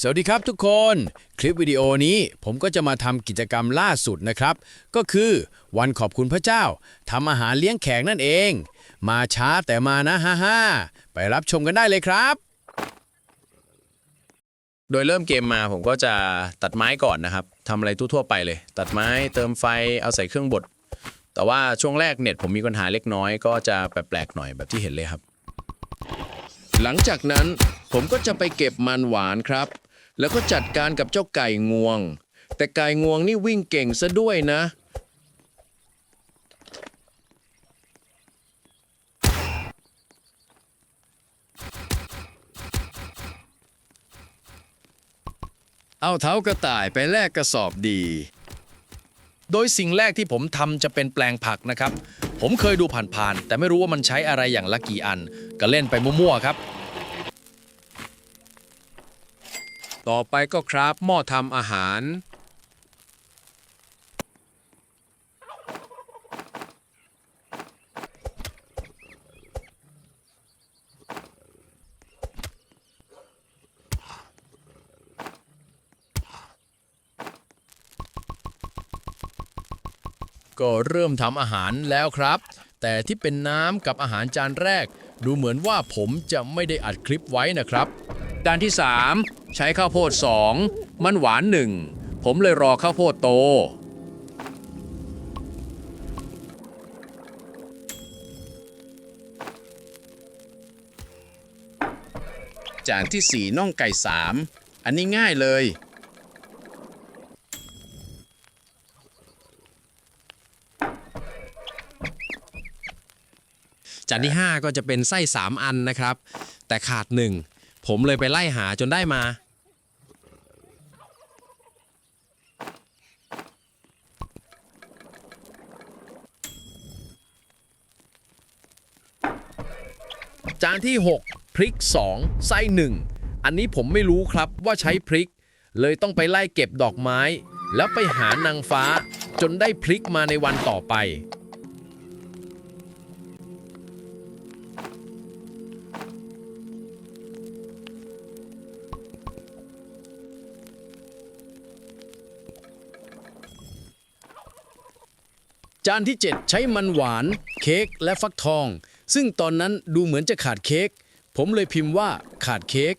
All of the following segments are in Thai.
สวัสดีครับทุกคน คลิปวิดีโอนี้ผมก็จะมาทำกิจกรรมล่าสุดนะครับ ก็คือวันขอบคุณพระเจ้าทำอาหารเลี้ยงแขกนั่นเอง มาช้าแต่มานะฮ่าฮ่าไปรับชมกันได้เลยครับ โดยเริ่มเกมมาผมก็จะตัดไม้ก่อนนะครับทำอะไรทั่วๆไปเลย ตัดไม้เติมไฟเอาใส่เครื่องบด แต่ว่าช่วงแรกเน็ตผมมีปัญหาเล็กน้อยก็จะแปลกๆหน่อยแบบที่เห็นเลยครับ หลังจากนั้นผมก็จะไปเก็บมันหวานครับ แล้วก็จัดการกับเจ้าไก่งวง แต่ไก่งวงนี่วิ่งเก่งซะด้วยนะ เอาเท้ากระต่ายไปแลกกระสอบดี โดยสิ่งแรกที่ผมทำจะเป็นแปลงผักนะครับ ผมเคยดูผ่านๆ แต่ไม่รู้ว่ามันใช้อะไรอย่างละกี่อัน ก็เล่นไปมั่วๆ ครับ ต่อไปก็ครับหม้อทำอาหาร ก็เริ่มทำอาหารแล้วครับ แต่ที่เป็นน้ำกับอาหารจานแรก ดูเหมือนว่าผมจะไม่ได้อัดคลิปไว้นะครับจานที่ 3 ใช้ข้าวโพด2มันหวาน1ผมเลยรอข้าวโพดโต จานที่สี่น่องไก่สามอันนี้ง่ายเลย จานที่ 5 ก็จะเป็นไส้ 3 อันนะครับ แต่ขาด1ผมเลยไปไล่หาจนได้มา จานที่ 6 พริก 2 ไส้ 1 อันนี้ผมไม่รู้ครับว่าใช้พริก เลยต้องไปไล่เก็บดอกไม้ แล้วไปหานางฟ้า จนได้พริกมาในวันต่อไป จานที่ 7 ใช้มันหวาน เค้กและฟักทอง ซึ่งตอนนั้นดูเหมือนจะขาดเค้กผมเลยพิมพ์ว่าขาดเค้ก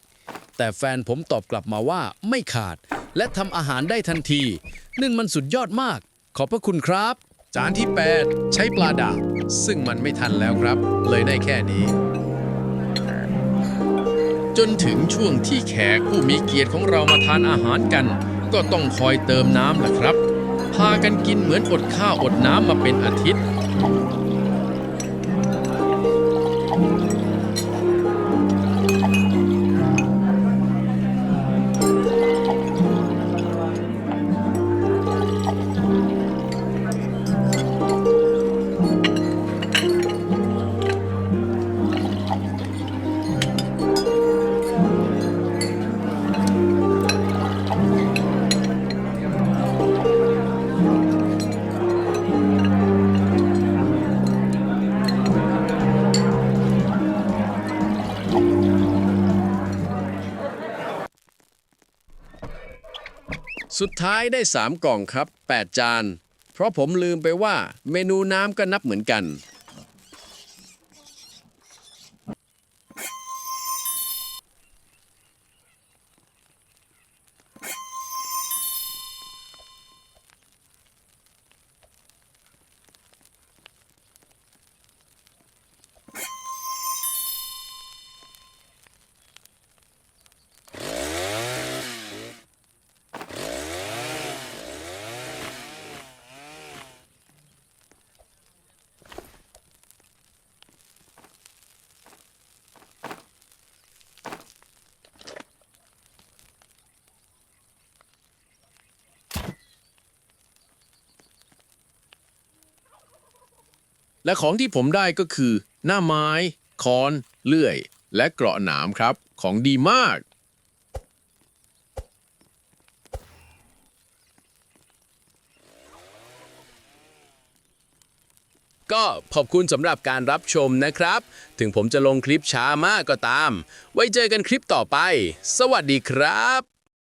แต่แฟนผมตอบกลับมาว่าไม่ขาด และทำอาหารได้ทันทีนั่นมันสุดยอดมาก ขอบพระคุณครับ จานที่ 8 ใช้ปลาดาบซึ่งมันไม่ทันแล้วครับ เลยได้แค่นี้ จนถึงช่วงที่แขกผู้มีเกียรติของเรามาทานอาหารกัน ก็ต้องคอยเติมน้ำแหละครับ พากันกินเหมือนอดข้าวอดน้ำมาเป็นอาทิตย์ สุดท้ายได้ 3 กล่องครับ 8 จาน เพราะผมลืมไปว่าเมนูน้ำก็นับเหมือนกัน และของที่ผมได้ก็คือ หน้าไม้คอน เลื่อย และเกราะหนามครับ ของดีมาก ก็ขอบคุณสำหรับการรับชมนะครับ ถึงผมจะลงคลิปช้ามากก็ตาม ไว้เจอกันคลิปต่อไป สวัสดีครับ